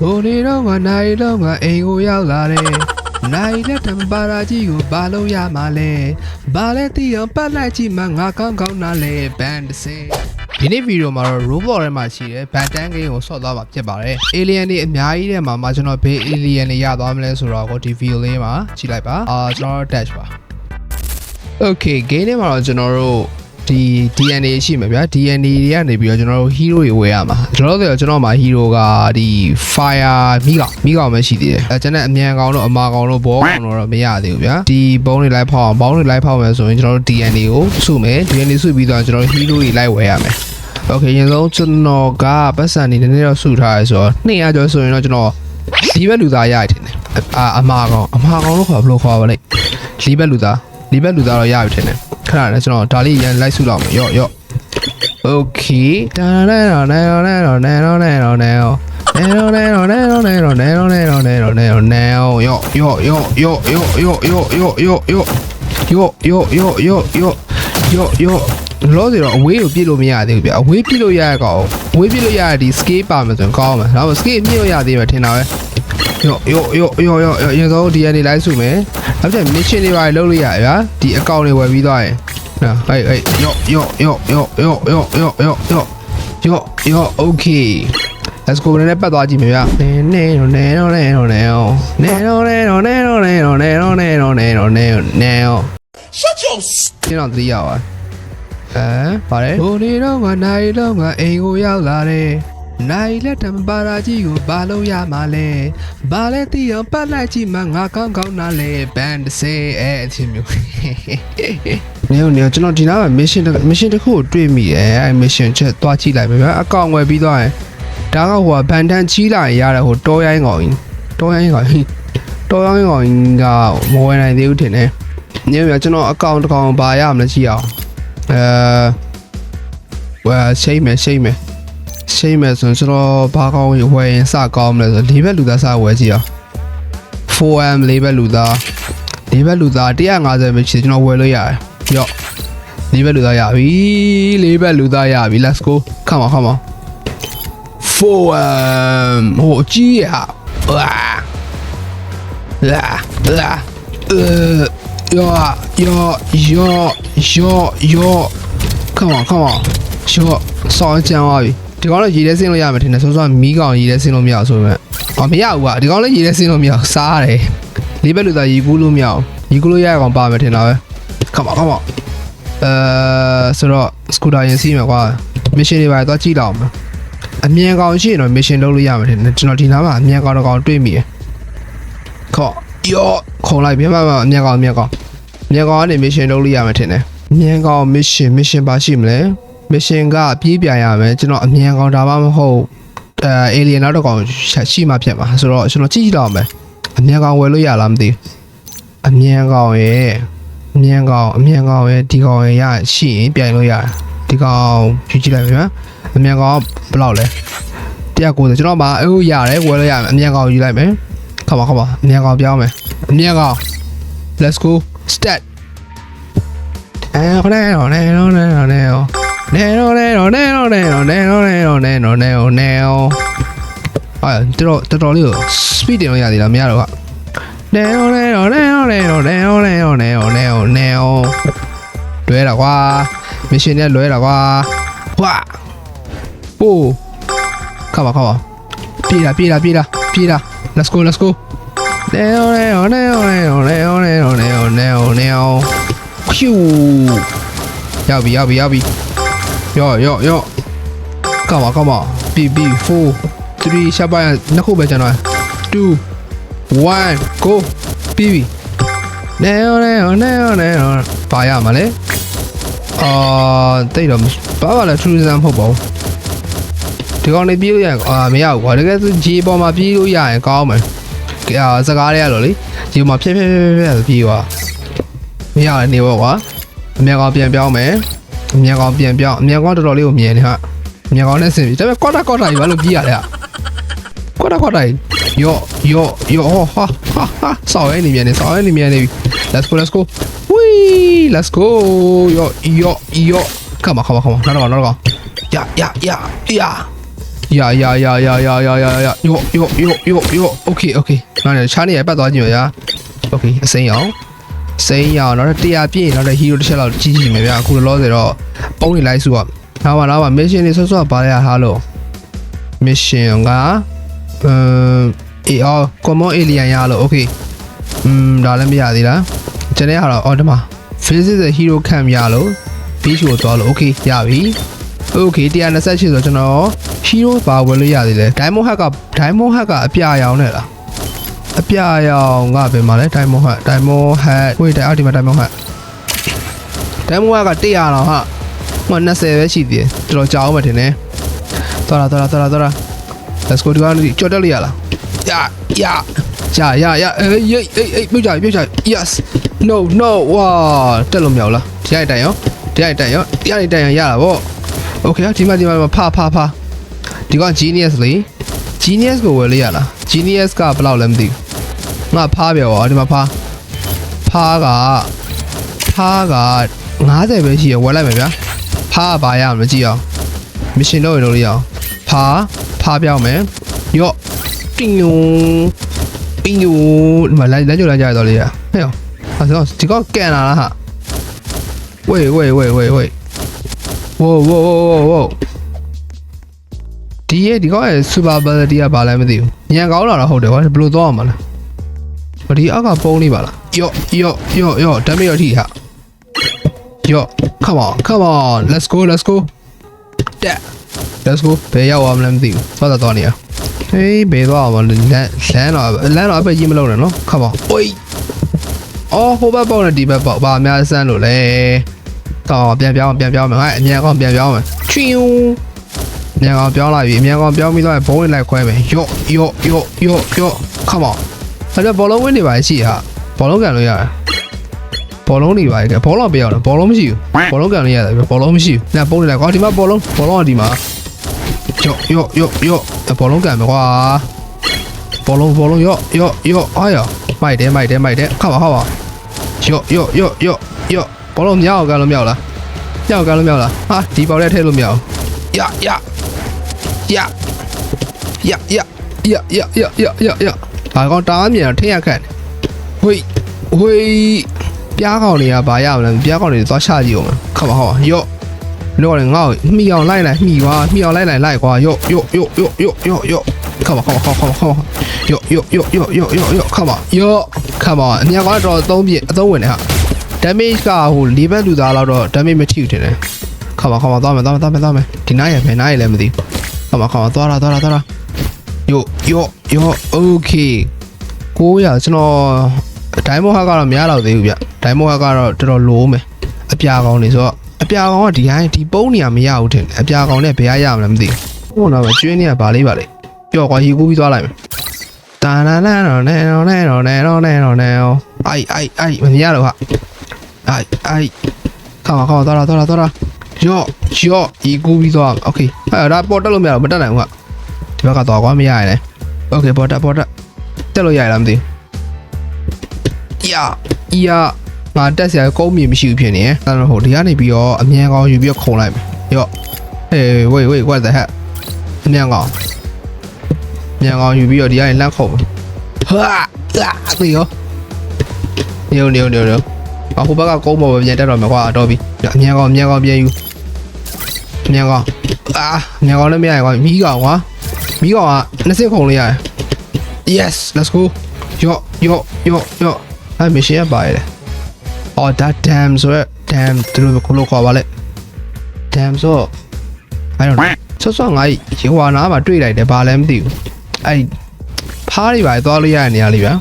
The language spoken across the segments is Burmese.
ဘိုးနေတော့ငါနိုင်တော့ငါအိမ်ကိုရောက်လာတယ်နိုင်လက်တံပါရာကြီးကိုဘာလို့ရမှာလဲဘာလဲတီးအောင်ပတ်လိုက်ကြည့်မှငါကောင်းကောင်းနားလဲဘန်ဒစင်ဒီနေ့ဗီဒီယိုမှာတော့ robot ထဲမှာရှိတဲ့ Bantan game ကိုဆော့သွားမှာဖြစ်ပါတယ်။ alien တွေအများကြီးထဲမှာမှကျွန်တော်ဘေး alien တွေရသွားမလဲဆိုတော့ကိုဒီ video လေးမှာကြည့်လိုက်ပါ။အာကျွန်တော်တို့ dash ပါ။ Okay game ထဲမှာတော့ကျွန်တော်တို့ ဒီ DNA ရှိမှာဗျာ DNA တွေကနေပြီးတော့ကျွန်တော်တို့ hero တွေဝယ်ရမှာကျွန်တော်တို့ကျွန်တော်မှာ hero ကဒီ fire မိကောင်မိကောင်ပဲရှိသေးတယ်အဲကျွန်တော်အမြန်ကောင်တို့အမာကောင်တို့ဘောကောင်တို့တော့မရသေးဘူးဗျာဒီဘုံတွေလိုက်ဖောက်အောင်ဘောင်းတွေလိုက်ဖောက်မယ်ဆိုရင်ကျွန်တော်တို့ DNA ကိုစုမယ် DNA စုပြီးတော့ကျွန်တော်တို့ hero တွေလိုက်ဝယ်ရမယ်โอเคရင်ဆုံးကျွန်တော်ကပတ်စံနေနည်းနည်းတော့စုထားရဲဆိုတော့200ကျော်ဆိုရင်တော့ကျွန်တော်လီဘက်လူသားရရထင်တယ်အာအမာကောင်အမာကောင်လို့ခေါ်ဘယ်လိုခေါ်ပါလဲလီဘက်လူသားလီဘက်လူသားတော့ရပြီထင်တယ် ခဏနဲ့ကျွန်တော်ဒါလေးရန်လိုက်စုလောက်မယ်ရော့ရော့ Okay တာနာနာနာနာနာနာနာနာနာနာနေရောနေရောနေရောနေရောနေရောနေရောနေရောနေရောနေရောယောယောယောယောယောယောယောယောယောယောယောယောယောယောယောယောယောလောစီတော့အဝေးကိုပြစ်လို့မရသေးဘူးဗျအဝေးပြစ်လို့ရရကောင်အဝေးပြစ်လို့ရရဒီ scale ပါမယ်ဆိုရင်ကောင်းမယ်ဒါပေမဲ့ scale မြင့်လို့ရသေးမယ်ထင်တာပဲ ယောယောယောယောယောရေဆုံးဒီကနေလိုက်စုမယ်နောက်ကျ mission တွေပါလုပ်လို့ရရဗျာဒီအကောင့်တွေဝယ်ပြီးသွားရင်နော်ဟေးဟေးယောယောယောယောယောယောယောယောယောယောယော okay let's go နဲ့ပတ်သွားကြည့်မယ်ဗျနေနေတော့နေတော့နေတော့နေတော့နေတော့နေတော့နေတော့နေတော့နေတော့နေတော့နေတော့နေတော့နေတော့ Shut your ကျင်းတော့တတိယပါအဲပါတယ်ဘိုးနေတော့ငါနိုင်တော့ငါအိမ်ကိုရောက်လာတယ် နိုင်လက်တံပါရာကြီးကိုဘာလို့ရမှာလဲဘာလဲတီးအောင်ပတ်လိုက်ကြည့်မှငါကောင်းကောင်းနားလဲဘန်ဒဆေအဲအချင်းမျိုးနေနေကျွန်တော်ဒီနားမှာ mission တစ် mission တစ်ခုကိုတွေ့မိတယ်အဲ mission ချက်တွားကြည့်လိုက်မယ်ဗျအကောင့်ဝယ်ပြီးသွားရင်ဒါကဟိုကဘန်တန်ကြီးလာရင်ရတဲ့ဟိုတောရိုင်းကောင်ကြီးတောရိုင်းကောင်ကြီးတောရိုင်းကောင်ကြီးကမဝယ်နိုင်သေးဘူးထင်တယ်ညမြကျွန်တော်အကောင့်တစ်ကောင်ပါရမလဲကြည့်အောင်အဲဝယ်ရှိတ်မယ်ရှိတ်မယ် ရှိတ်မယ်ဆိုရင်ကျွန်တော်ဘာကောင်းဝယ်ရင်စကောင်းမလဲဆိုလေးဘက်လူသားစဝယ်ကြည့်အောင် 4M လေးဘက်လူသားလေးဘက်လူသား150ပဲရှိတယ်ကျွန်တော်ဝယ်လို့ရတယ်ရော့လေးဘက်လူသားရပြီလေးဘက်လူသားရပြီ let's go come on come on 4M ဟိုအကြီးရဝါလာလာ呃ယောယောယောယောယော come on come on ယောစောင်းကြမ်းသွားပြီ ဒီကောင်လည်းရေထဲဆင်းလို့ရမယ်ထင်တယ်ဆိုတော့မီးကောင်ရေထဲဆင်းလို့မရအောင်ဆိုပေမဲ့ဟောမရဘူးကွာဒီကောင်လည်းရေထဲဆင်းလို့မရအောင်စားရတယ်လေးဘက်လူသားရေကူးလို့မရအောင်ရေကူးလို့ရရကောင်ပါမယ်ထင်တာပဲ come on come on အဲဆိုတော့စကူတာရင်စီးမယ်ကွာ mission တွေပါတော့ကြည့်လောက်မယ်အမြန်ကောင်ရှိရင်တော့ mission လုပ်လို့ရမယ်ထင်တယ်ကျွန်တော်ဒီနားမှာအမြန်ကောင်တစ်ကောင်တွေ့မိတယ်ခေါ်ယောခုံလိုက်ပြန်ပါအမြန်ကောင်အမြန်ကောင်အမြန်ကောင်ကနေ mission လုပ်လို့ရမယ်ထင်တယ်အမြန်ကောင် mission mission ပါရှိမလဲ mission ကပြေးပြရမယ်ကျွန်တော်အမြန်ကောင်ဒါမှမဟုတ်အဲ alien နောက်တစ်ကောင်ရှိမှဖြစ်မှာဆိုတော့ကျွန်တော်ကြည့်ကြည့်တော့မယ်အမြန်ကောင်ဝယ်လို့ရလားမသိဘူးအမြန်ကောင်ရဲ့အမြန်ကောင်အမြန်ကောင်ရဲ့ဒီကောင်ရဲ့ရရှိရင်ပြိုင်လို့ရတယ်ဒီကောင်ဖြူကြည့်လိုက်မယ်ဗျာအမြန်ကောင်ဘယ်လောက်လဲ190ကျွန်တော်မှာအခုရတယ်ဝယ်လို့ရမယ်အမြန်ကောင်ယူလိုက်မယ်ခပါခပါအမြန်ကောင်ပြောင်းမယ်အမြန်ကောင် let's go start အဲခနဲ့တော့နေတော့နေတော့နေတော့ နေတော့နေတော့နေတော့နေတော့နေတော့နေတော့နေတော့နေတော့နေတော့အာတော်တော်တော်လေးကို speed တင်လို့ရသေးလားမရတော့ကနေတော့နေတော့နေတော့နေတော့နေတော့နေတော့နေတော့နေတော့နေတော့လွဲတာကွာ mission နဲ့လွဲတာကွာဝါပိုးခပါခပါပြေးတာပြေးတာပြေးတာပြေးတာ let's go let's go နေတော့နေတော့နေတော့နေတော့နေတော့နေတော့နေတော့နေတော့နေတော့ဖြူရောက်ပြီရောက်ပြီရောက်ပြီ ယောယောယောကောင်းပါကောင်းပါပြီပြီ4 3ရှာပါနှစ်ခုပဲကျန်တော့2 1 go ပြီပြီနေရောနေရောနေရောနေရောပါရမှာလေအာတိတ်တော့ဘာပါလဲ tourism မဟုတ်ပါဘူးဒီကောင်လေးပြေးလို့ရရင်အာမရဘူးကွာတကယ်ဆိုဂျီပေါ်မှာပြေးလို့ရရင်ကောင်းမယ်အာစကားတွေရလို့လေဂျီပေါ်မှာဖြည်းဖြည်းဖြည်းဖြည်းပြေးသွားမရလည်းနေပေါ့ကွာအမြန်ကောင်ပြန်ပြောင်းမယ် အမြန်ကောင်ပြန်ပြောင်းအမြန်ကောင်တော်တော်လေးကိုမြင်နေဟာအမြန်ကောင်နဲ့ဆင်ပြီဒါပေမဲ့ကော့တာကော့တာကြီးဘာလို့ပြီးရလဲဟာကော့တာကော့တာကြီးယော့ယော့ယော့ဟာဟာဟာဆောင်းရနေမြန်နေဆောင်းရနေမြန်နေပြီ let's go let's go ဝီး let's go ယော့ယော့ယော့ come on come on come on နောက်တော့နောက်တော့ယာယာယာယာယာယာယာယာယာယာယာယာယော့ယော့ယော့ယော့ယော့ okay okay နောက်နေချားနေရပတ်သွားကြည့်ရယာ okay အစိမ်းအောင် စိမ်းရအောင်နောက်100ပြည့်နောက်ဟီးရိုတစ်ချက်လောက်ကြီးကြီးမယ်ဗျာအခုလောလောဆယ်တော့ပုံနေလိုက်စုပါဒါပါလားပါ mission တွေဆော့ဆော့ပါရဟာလို့ mission ကအဲ AR common alien ရလို့ okay อืมဒါလည်းမရသေးလားကျွန်တော်ကတော့အော်ဒီမှာ visit the hero camp ရလို့ beach ကိုသွားလို့ okay ရပြီ okay 128ဆိုတော့ကျွန်တော် hero ဘာဝယ်လို့ရသေးလဲ diamond hack က diamond hack ကအပြာရောင်နဲ့လား အပြာရောင်ကဘယ်မှာလဲ diamond hack diamond hack ဝေးတယ်အောက်ဒီမှာ diamond hack diamond hack က100တောင်ဟာမ20ပဲရှိသေးတယ်တော်တော်ကြာအောင်ပဲထင်တယ်သွားလာသွားလာသွားလာသွားလာ let's go ဒီကောင်ကြီးကြော်တက်လိုက်ရလားရရရရရအေးအေးအေးအေးပြုတ်ကြပြုတ်ကြ yes no no ဝါတက်လို့မရဘူးလားဒီရိုက်တိုင်ရောဒီရိုက်တိုင်ရောဒီရိုက်တိုင်ရောရတာဗော okay ဒီမှာဒီမှာဖဖဖဒီကောင် genius လေ genius ကိုဝယ်လိုက်ရလား genius ကဘယ်လောက်လဲမသိဘူး ငါဖားပြောဒီမှာဖားဖားကဖားက90ပဲရှိရဝယ်လိုက်မယ်ဗျာဖားကဘာရမလဲကြည့်အောင် mission တော့ရလို့ရအောင်ဖားဖားပြောင်းမယ်ရော့တင်းယုံတင်းယုံဒီမှာလိုက်လိုက်ကြလိုက်ကြရတော့လေရဟဲ့ဟာဒီကောင်ဒီကောင်ကန်လာလားဟာဝေးဝေးဝေးဝေးဝေး whoa whoa whoa whoa ဒီရဲ့ဒီကောင်ရဲ့ super ability ကဘာလဲမသိဘူးညံကောင်းလာတော့ဟုတ်တယ်ကွာဘယ်လိုသွားအောင်မလဲ ဗဒီအောက်ကပုံးနေပါလားယော့ယော့ယော့ယော့ damage ရထိဟာယော့ come on come on let's go let's go တက် let's go ဘယ်ရောက်အောင်မလဲမသိဘူးသွားတော့သွားနေရဟေးဘယ်သွားအောင်မလဲလမ်းလမ်းတော့လမ်းတော့အပက်ကြီးမလုံးနဲ့နော် come on အိုးအော်ဟိုဘက်ပေါက်နဲ့ဒီဘက်ပေါက်ဘာအများစမ်းလို့လဲတော့ပြန်ပြောင်းပြန်ပြောင်းမယ်ငါအမြန်ကောင်ပြန်ပြောင်းမယ်ချွင်းအမြန်ကောင်ပြောင်းလာပြီအမြန်ကောင်ပြောင်းပြီးတော့ဘုံဝင်လိုက်ခွဲမယ်ယော့ယော့ယော့ယော့ယော့ come on အဲ့တော့ဘောလုံးဝင်းနေပါရှိဟာဘောလုံးကန်လို့ရတယ်ဘောလုံးနေပါရဲ့ဘောလုံးပေးအောင်ဘောလုံးမရှိဘူးဘောလုံးကန်လို့ရတယ်ဘောလုံးမရှိဘူးညပုံးနေလိုက်ကွာဒီမှာဘောလုံးဘောလုံးကဒီမှာယော့ယော့ယော့ယော့ဘောလုံးကန်မယ်ကွာဘောလုံးဘောလုံးယော့ယော့ယော့အားရမိုက်တယ်မိုက်တယ်မိုက်တယ်ခါပါခါပါယော့ယော့ယော့ယော့ယော့ဘောလုံးမြောက်ကန်လို့မြောက်လားမြောက်ကန်လို့မြောက်လားဟာဒီပေါက်ထဲထည့်လို့မြောက်ရရရရရရရရရရရ ဒါကောင်တားမြင်တော့ထင်ရခက်တယ်ဟွေဟွေပြားကောင်တွေကဘာရမလဲပြားကောင်တွေသွားချကြည့်အောင်ခမဟောယော့တော့လည်းငါ့ကိုမှီအောင်လိုက်လိုက်မှီကွာမှီအောင်လိုက်လိုက်လိုက်ကွာယော့ယော့ယော့ယော့ယော့ယော့ယော့ခမခမခမခမခမယော့ယော့ယော့ယော့ယော့ယော့ယော့ခမယော့ခမအမြင်ကောင်တော့အသုံးပြအသုံးဝင်နေဟာ damage ကဟို၄ဘက်လူသားလောက်တော့ damage မထိဘူးထင်တယ်ခမခမသွားမယ်သွားမယ်သွားမယ်သွားမယ်ဒီနားရဘယ်နားရလဲမသိခမခမသွားတာသွားတာသွားတာ ယော့ယော့ယော့ okay 900ကျွန်တော်ဒိုင်းမိုဟာကတော့များတော့သေးဘူးဗျဒိုင်းမိုဟာကတော့တော်တော်လိုးမယ်အပြာကောင်နေဆိုတော့အပြာကောင်ကဒီဟိုင်းဒီပုံးနေရမရဘူးထင်တယ်အပြာကောင်နဲ့ဘယ်ရရမလဲမသိဘူးဟိုတော့ပဲကျွေးနေရပါလေးပါလေပျော့ကွာရီကူးပြီးသွားလိုက်မယ်တာနာနာနော်နဲနော်နဲနော်နဲနော်နဲနော်နဲအိုက်အိုက်အိုက်မမြရတော့ဟာအိုက်အိုက်ခါမခါမသွားတာသွားတာသွားတာယော့ယော့ရီကူးပြီးသွားโอเคအဲ့ဒါပေါ်တက်လို့မရတော့မတက်နိုင်ဘူးက ဒီဘက်ကသွားကွာမရရနဲ့โอเคပေါ်တက်ပေါ်တက် တက်လို့ရရလားမသိဘူး။ယာယာငါတက်စရာကုန်းမြေမရှိဘူးဖြစ်နေ။အဲ့တော့ဟိုဒီကနေပြီးတော့အမြန်ကောင်ယူပြီးတော့ခုံလိုက်မယ်။ရော့ဟေးဝေးဝေး what the heck အမြန်ကောင်အမြန်ကောင်ယူပြီးတော့ဒီကနေလန့်ခုံမယ်။ဟာအာသေရောညိုညိုညိုညိုအဟိုဘက်ကကုန်းပေါ်ပဲပြန်တက်တော့မယ်ကွာတော့ပြီ။အမြန်ကောင်အမြန်ကောင်ပြန်ယူအမြန်ကောင်အာအမြန်ကောင်လည်းမရရင်ကွာမီးကောင်ကွာ မီးကောင်ကနှစ်စက်ခုံလို့ရတယ် Yes let's go ယော့ယော့ယော့ယော့အဲ့မရှင်ရပါရဲ့အော် that damn ဆိုရ damn သူတို့ကလို့ခေါ်ပါလေ damn ဆို I don't know ဆော့ဆော့ငါရေဝါနာမှာတွေ့လိုက်တယ်ဘာလဲမသိဘူးအဲ့ဖားတွေပါသွားလို့ရတဲ့နေရာလေးဗျာ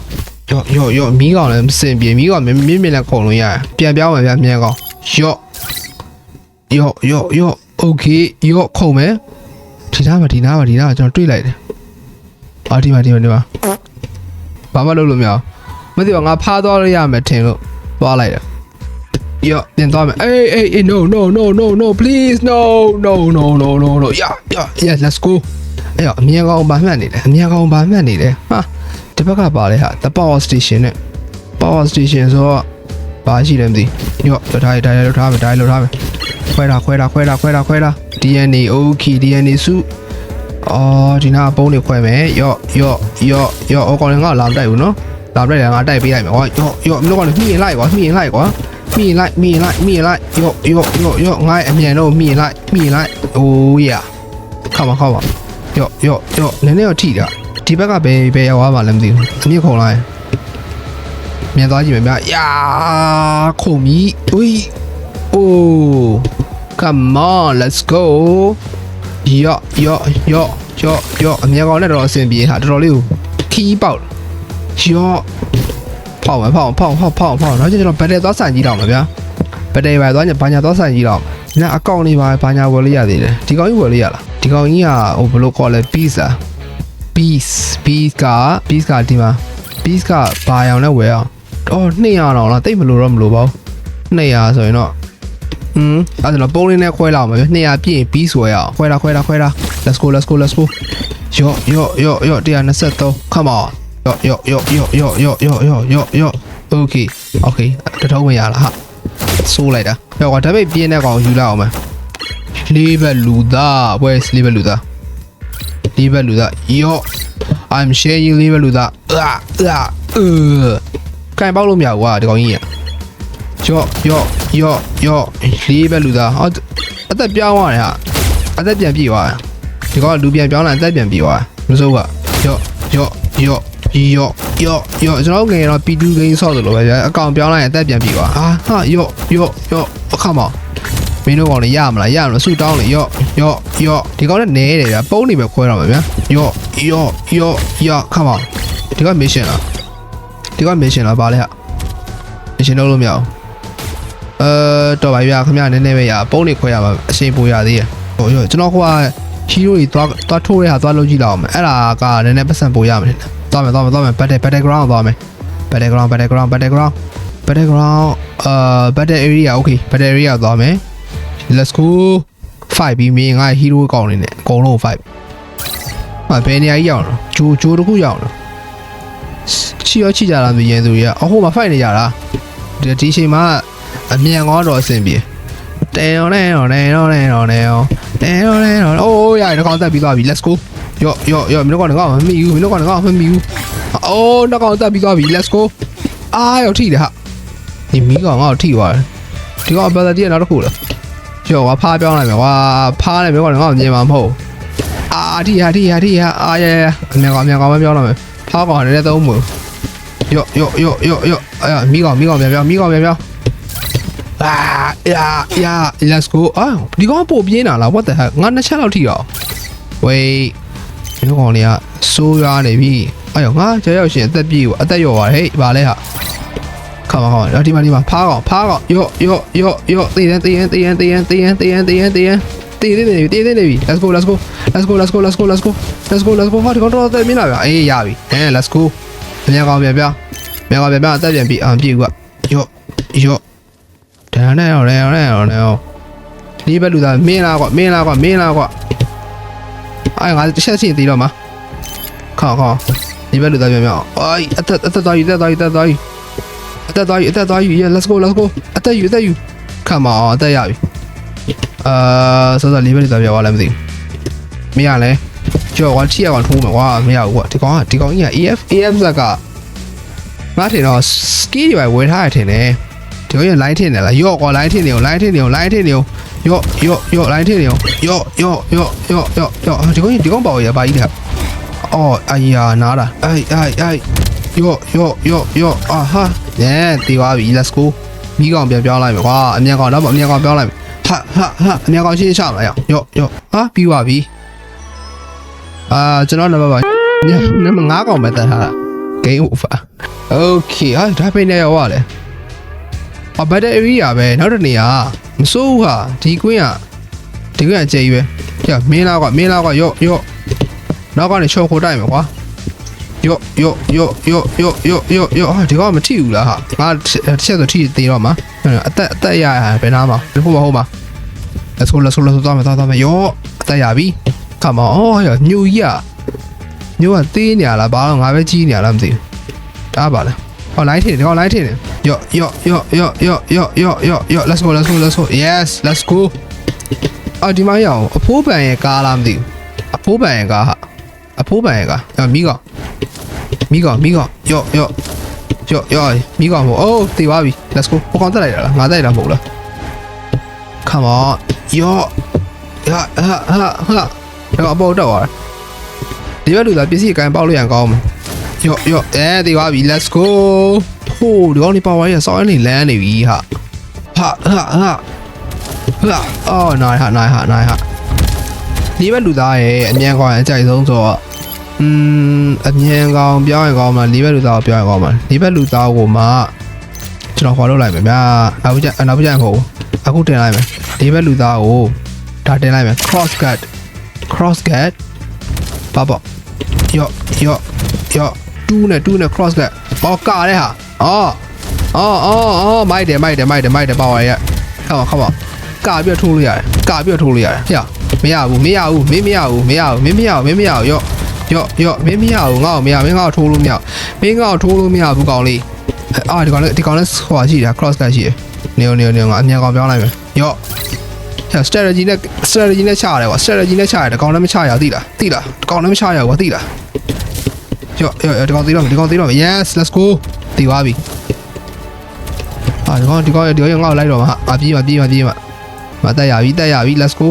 ယော့ယော့ယော့မီးကောင်လည်းမစင်ပြေမီးကောင်မြင်းမြင်းမြင်းလည်းခုံလို့ရတယ်ပြန်ပြောင်းမယ်ဗျာမြန်ကောင်ယော့ယော့ယော့ယော့ okay ယော့ခုံမယ် ဒီနားမှာဒီနားမှာဒီနားမှာကျွန်တော်တွေ့လိုက်တယ်အော်ဒီမှာဒီမှာဒီမှာဘာမှလုပ်လို့မရအောင်မသိပါငါဖားသွားလို့ရမယ်ထင်လို့သွားလိုက်တယ်ယောပြန်သွားမယ်အေးအေးအေး no no no no no please no no no no no no ရရ yes let's go အဲ့တော့အမြန်ကောင်ဘာမှတ်နေလဲအမြန်ကောင်ဘာမှတ်နေလဲဟာဒီဘက်ကပါလဲဟာ the power station နဲ့ power station ဆိုတော့ဘာရှိလဲမသိယောလွတ်ထားရတိုင်းလွတ်ထားမယ်တိုင်းလွတ်ထားမယ် ခွဲတာခွဲတာခွဲတာခွဲတာခွဲတာ DNA okay DNA စုအော်ဒီနာပုံးတွေခွဲမယ်ယော့ယော့ယော့ယော့အော်ကောင်လည်းငါ့ကိုလာမတိုက်ဘူးနော်လာမတိုက်တယ်ငါတိုက်ပေးလိုက်မယ်ကွာယော့ယော့မင်းတို့ကလည်းမိရင်လိုက်ကွာမိရင်လိုက်ကွာမိရင်လိုက်မိရင်လိုက်မိရင်လိုက်ယော့ယော့ယော့ယော့ငါ့ရဲ့အမြန်တော့မိရင်လိုက်မိရင်လိုက်အိုးရခါမခါမယော့ယော့ယော့နည်းနည်းတော့ထိတာဒီဘက်ကဘယ်ဘယ်ရောက်သွားမှလည်းမသိဘူးအမြင့်ခုံလိုက်မြန်သွားကြည့်မယ်ဗျာယာခုံမီอุ้ย oh come on let's go ယော့ယော့ယော့ယော့ယော့အမြန်ကောင်နဲ့တော့အဆင်ပြေဟာတော်တော်လေးကိုခီးပေါက်ယော့ဖောက်မယ်ဖောက်ဖောက်ဖောက်ဖောက်ဖောက်တော့ကျွန်တော်ဘက်တယ်သွားဆန်ကြည့်တော့မှာဗျာဘက်တယ်ပဲသွားညဘာညာသွားဆန်ကြည့်တော့နာအကောင့်လေးပါဘာညာဝယ်လို့ရသေးတယ်ဒီကောင်ကြီးဝယ်လို့ရလားဒီကောင်ကြီးကဟိုဘယ်လိုခေါ်လဲ pizza peace peace က peace ကဒီမှာ peace ကဘာရောင်နဲ့ဝယ်အောင်အော်200တော့လားတိတ်မလို့တော့မလို့ပါဘူး200ဆိုရင်တော့ อืมအဲ့ဒါတော့ပုံးလေးနဲ့ခွဲလောက်မယ်ဗျ200ပြည့်ပြီးဆိုရအောင်ခွဲတာခွဲတာခွဲတာ let's go let's go let's go ယော့ယော့ယော့ယော့123 come on ယော့ယော့ယော့ယော့ယော့ယော့ယော့ယော့ယော့ okay okay တထုံးဝင်ရလားဟာဆိုးလိုက်တာယော့ကွာဒါပေမဲ့ပြင်းတဲ့ကောင်ယူလောက်အောင်မယ်လေးဘက်လူသားဘွဲလေးဘက်လူသားလေးဘက်လူသားယော့ I'm sharing လေးဘက်လူသားအာအာအဲကင်ပေါက်လို့မရဘူးကွာဒီကောင်ကြီးက ယော့ယော့ယော့ယော့လေးဘက်လူသားဟောအသက်ပြောင်းသွားတယ်ဟာအသက်ပြန်ပြေးသွားတယ်ဒီကောင်ကလူပြန်ပြောင်းလာအသက်ပြန်ပြေးသွားတယ်မစိုးကယော့ယော့ယော့ယော့ယော့ယော့ကျွန်တော်ငယ်တော့ P2 ဂိမ်းဆော့တယ်လို့ပဲဗျာအကောင်ပြောင်းလိုက်ရင်အသက်ပြန်ပြေးသွားဟာဟာယော့ယော့ယော့အခါမောမင်းတို့ကောင်လည်းရမလားရမလားဆူတောင်းလေယော့ယော့ယော့ဒီကောင်လည်းနဲတယ်ဗျာပုံးနေပဲခွဲတော့မှာဗျာယော့ယော့ယော့ယော့ခါမောဒီက mission လားဒီက mission လားပါလေဟာ mission လုပ်လို့မရအောင် အဲတော့ပါဗျာခင်ဗျာနည်းနည်းပဲရပုံးနေခွဲရမှာအချိန်ပိုရသေးတယ်ဟိုယောကျွန်တော်ကဟီးရိုးကြီးသွားသွားထိုးတဲ့ဟာသွားလုပ်ကြည့်လောက်အောင်မယ်အဲ့ဒါကနည်းနည်းပတ်စံပိုရမှာတယ်သွားမယ်သွားမယ်သွားမယ် battle battleground သွားမယ် battleground battleground battleground battleground အာ battle area okay battle area သွားမယ် let's go 5ပြီးမင်းငါ hero ကောင်းနေတယ်အကုန်လုံး5ဟာဘယ်နေရာကြီးရောက်တော့ဂျိုဂျိုတခုရောက်တော့ချီရောချီကြတာမျိုးရင်သူကြီးကအဟိုမှာ fight နေကြတာဒီဒီချိန်မှာ အမြန်ကောတော့အဆင်ပြေတဲရောနဲရောနဲရောနဲရောနဲရောတဲရောနဲရောအိုးရရကောင်တက်ပြီးသွားပြီ let's go ယော့ယော့ယော့မင်းတို့ကတော့မမီဘူးမင်းတို့ကတော့မမီဘူးအိုးတော့ကောင်တက်ပြီးသွားပြီ let's go အာရောက်ထိတယ်ဟာဒီမီကောင်ငါ့ကိုထိသွားတယ်ဒီကောင်ဘယ်လာတီးနောက်တစ်ခုလားယော့ကွာဖားပြောင်းလိုက်မယ်ကွာဖားတယ်မင်းကောင်ငါ့ကိုမြင်မှာမဟုတ်အာထိဟာထိဟာထိဟာအာရရအမြန်ကောင်အမြန်ကောင်မပြောင်းတော့မယ်ဖားကောင်လည်းသုံးမှုယော့ယော့ယော့ယော့ယော့အာမီကောင်မီကောင်ပြန်ပြောင်းမီကောင်ပြန်ပြောင်း အာယာယာ let's go အာဒီကောင်ပို့ပြင်းတာလား what the heck ငါနှစ်ချက်လောက်ထိတော့ wait ဒီကောင်လေးကစိုးရွားနေပြီအဲ့ရောငါကြောက်ရောက်ရှင်အသက်ပြေးအသက်ရော်သွားဟေးဗာလဲဟာခါမခါမဒီမှာဒီမှာဖားကောင်ဖားကောင်ယော့ယော့ယော့ယော့တေးရင်တေးရင်တေးရင်တေးရင်တေးရင်တေးရင်တေးရင်တေးရင်တေးနေနေတေးနေနေပြီ let's go let's go let's go let's go let's go let's go let's go let's go ဟာဒီကောင်တော့တက်မင်းလာဗျအေးရပြီအဲ let's go မြန်ကောင်ပြန်ပြောင်းမြန်ကောင်ပြန်ပြောင်းအသက်ပြန်ပြီအောင်ပြေးကွယော့ယော့ ဒါနဲ့ရောလဲရောလဲရောလဲရောဒီဘက်လူသားမင်းလားကွာမင်းလားကွာမင်းလားကွာအဲ့ငါတစ်ချက်ချင်းတီးတော့မှာခေါခေါဒီဘက်လူသားပြန်ပြန်အိုးအသက်အသက်သွားယူအသက်သွားယူအသက်သွားယူအသက်သွားယူအသက်သွားယူ yeah let's go let's go အသက်ယူအသက်ယူ come on အသက်ရပြီအာစောစောလေးဘက်လူသားပြန်သွားလဲမသိဘူးမရလဲကြော်ကွာထိရကောင်ထိုးမယ်ကွာမရဘူးကွာဒီကောင်ကဒီကောင်ကြီးက AF AF ဇက်ကငါထင်တော့ skill တွေပဲဝယ်ထားရထင်တယ် ဒီကောင်ရ line ထင်တယ်လားယော့ကွာ line ထင်နေအောင် line ထင်နေအောင် line ထင်နေအောင်ယော့ယော့ယော့ line ထင်နေအောင်ယော့ယော့ယော့ယော့ယော့ယော့ဒီကောင်ဒီကောင်ပေါ့ရပါကြီးတဲ့အော်အာယာနားတာအိုင်အိုင်အိုင်ယော့ယော့ယော့ယော့အာဟာညဲတီးသွားပြီ let's go မိကောင်ပြန်ပြောင်းလိုက်မယ်ကွာအမြန်ကောင်တော့အမြန်ကောင်ပြောင်းလိုက်မယ်ဟာဟာဟာအမြန်ကောင်ရှင်းချမလားယော့ယော့ဟာပြီးသွားပြီအာကျွန်တော်နံပါတ်ပါညနံပါတ်9ကောင်ပဲတက်ထားတာ game over okay ဟာဒါပဲနေရောလေ အဘတ်တရီယာပဲနောက်တစ်နေရာမစိုးဘူးဟာဒီကွင်းကဒီကွင်းကအကျယ်ကြီးပဲကြမင်းလားကွာမင်းလားကွာယော့ယော့နောက်ကနေချော်ခိုတိုက်မယ်ကွာယော့ယော့ယော့ယော့ယော့ယော့ယော့ယော့ဟာဒီကောင်မထိဘူးလားဟာငါတစ်ချက်ဆိုထိသေးတော့မှာအသက်အသက်ရရဘယ်နာမှာဟုတ်ပါဟုတ်ပါ let's go let's go let's go သွားမယ်သွားမယ်ယော့အသက်ရပြီ come on အော်ယောညူကြီးอ่ะညူကသေးနေရလားဘာလို့ငါပဲကြီးနေရလားမသိဘူးဒါပါလား ဟော line ထည့်တယ်ဟော line ထည့်တယ်ယော့ယော့ယော့ယော့ယော့ယော့ယော့ယော့ယော့ let's go let's go let's go yes let's go အော်ဒီမှာရအောင်အဖိုးပန်ရဲ့ကားလားမသိဘူးအဖိုးပန်ကဟာအဖိုးပန်ကအာမိကောင်မိကောင်မိကောင်ယော့ယော့ယော့ယော့မိကောင်မို့အိုးတေသွားပြီ let's go ဟိုကောင်တက်လိုက်တာလားငါတက်လိုက်တာမဟုတ်လား come on ယော့ဟာဟာဟာဟာတော့အပေါ်တော့သွားတယ်ဒီဘက်လူသားပစ္စည်းအကန်ပေါက်လို့ရန်ကောင်းမှာ ယော့ယော့အဲတေသွားပြီ let's go ဟိုးဒီကောင်နေပါဝါရဆောင်းနေလမ်းနေပြီဟာဟာဟာဟာဟာအော်နိုင်ဟာနိုင်ဟာနိုင်ဟာဒီဘက်လူသားရဲ့အမြန်ကောင်အကြိုက်ဆုံးဆိုတော့อืมအမြန်ကောင်ပြောင်းရင်ကောင်းမှာဒီဘက်လူသားကိုပြောင်းရင်ကောင်းမှာဒီဘက်လူသားကိုမှကျွန်တော်ခေါ်လို့လိုက်မယ်ဗျာနောက်ပြနောက်ပြမဟုတ်ဘူးအခုတင်လိုက်မယ်ဒီဘက်လူသားကိုဒါတင်လိုက်မယ် cross cut cross cut ပါပါယော့ယော့ယော့ တူးနဲ့တူးနဲ့ cross cut အော်ကာတဲ့ဟာအော်အော်အော်အော်မိုက်တယ်မိုက်တယ်မိုက်တယ်မိုက်တယ်ပါဝါရဲ့ခမခမကာပြီးတော့ထိုးလို့ရတယ်ကာပြီးတော့ထိုးလို့ရတယ်ဟဲ့မရဘူးမရဘူးမင်းမရဘူးမရဘူးမင်းမရဘူးမင်းမရဘူးယော့ယော့ယော့မင်းမရဘူးငါ့ကိုမရမင်းငါ့ကိုထိုးလို့မရမင်းငါ့ကိုထိုးလို့မရဘူးကောင်လေးအာဒီကောင်လေးဒီကောင်လေးဟိုရှိတာ cross cut ရှိတယ်နေနေနေငါအမြန်ကောင်ပြောင်းလိုက်မယ်ယော့ဟဲ့ strategy နဲ့ strategy နဲ့ချရတယ်ကွာ strategy နဲ့ချရတယ်တကောင်လည်းမချရဘူးသိလားသိလားတကောင်လည်းမချရဘူးကွာသိလား ယောယောယောတကောင်သိတော့မယ်ဒီကောင်သိတော့မယ် yes let's go တီသွားပြီအာဒီကောင်ဒီကောင်ဒီကောင်ငါ့ကိုလိုက်တော့မှာဟာအပြေးမှာပြေးမှာပြေးမှာမတက်ရပြီတက်ရပြီ let's go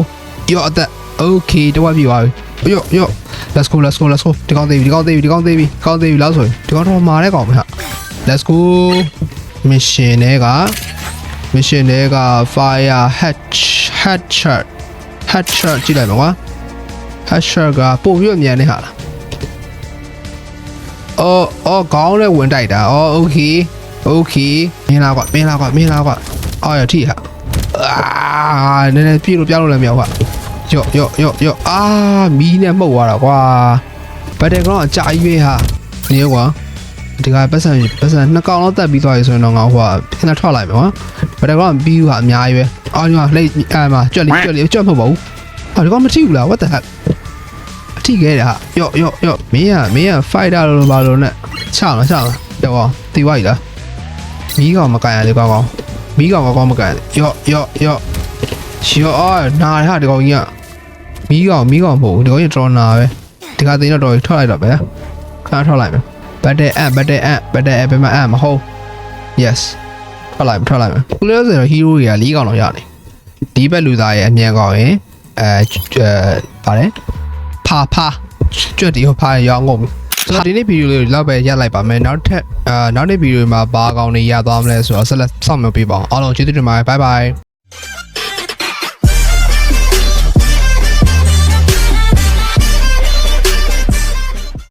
ယောအသက် okay တော့ပြေးသွားပြီယောယော let's go let's go let's go ဒီကောင်သေးပြီဒီကောင်သေးပြီဒီကောင်သေးပြီဒီကောင်သေးပြီလောက်ဆိုရင်ဒီကောင်တော့မာတဲ့ကောင်ပဲဟာ let's go mission တွေက mission တွေက fire hatch headshot headshot ကြည့်လိုက်ပါကွာ headshot ကပို့ပြီးတော့မြန်နေဟာလား အော်အော်ခေါင်းနဲ့ဝင်တိုက်တာအော် okay okay မင်းလာကွာမင်းလာကွာမင်းလာကွာအော်ရထိဟာအာနည်းနည်းပြေးလို့ပြောင်းလို့လည်းမရကွာယော့ယော့ယော့ယော့အာမီးနဲ့မှုတ်သွားတာကွာဘတ်တယ်ကောင်အကြာကြီးပဲဟာနေကွာဒီကပတ်စံပတ်စံနှစ်ကောင်လောက်တက်ပြီးသွားပြီဆိုရင်တော့ငါဟိုကပြန်ထွက်လိုက်မယ်ကွာဘတ်တယ်ကောင်ပြီးဟာအများကြီးပဲအော်ဒီမှာလက်အဲမှာကြွက်လေးကြွက်လေးကြွက်မဟုတ်ပါဘူးဟာဒီကောင်မထိဘူးလား what the heck အ ထိခဲတယ်ဟာယော့ယော့ယော့မင်းကမင်းက fighter လို့ပါလို့နဲ့ချလာချလာယော့တီဝိုက်လားမီးကောင်မကန်ရလေကောင်းကောင်းမီးကောင်ကောင်းကောင်းမကန်ယော့ယော့ယော့ယော့အော်နာရဟာဒီကောင်ကြီးကမီးကောင်မီးကောင်မဟုတ်ဘူးဒီကောင်ကြီးတော်နာပဲဒီကသိန်းတော့တော်ထွက်လိုက်တော့ပဲခါထွက်လိုက်မယ် battle amp battle amp battle amp ဘယ်မှာ amp မဟုတ် yes ထွက်လိုက်ထွက်လိုက်မယ်ခုလို့ဆိုတော့ hero တွေက၄កောင်တော့ရတယ်ဒီဘက်လူသားရဲ့အမြန်ကောင်ရင်အဲအဲပါတယ် ဖာဖာကြွတ်ဒီဟိုဖာရောင်းကုန်ပြီဆိုတော့ဒီနေ့ဗီဒီယိုလေးကိုလောက်ပဲရပ်လိုက်ပါမယ်နောက်ထပ်အာနောက်နေ့ဗီဒီယိုမှာဘာကောင်တွေရသွားမလဲဆိုတော့ဆက်လက်စောင့်မျှော်ပေးပါအောင်အားလုံးကျေးဇူးတင်ပါတယ် bye bye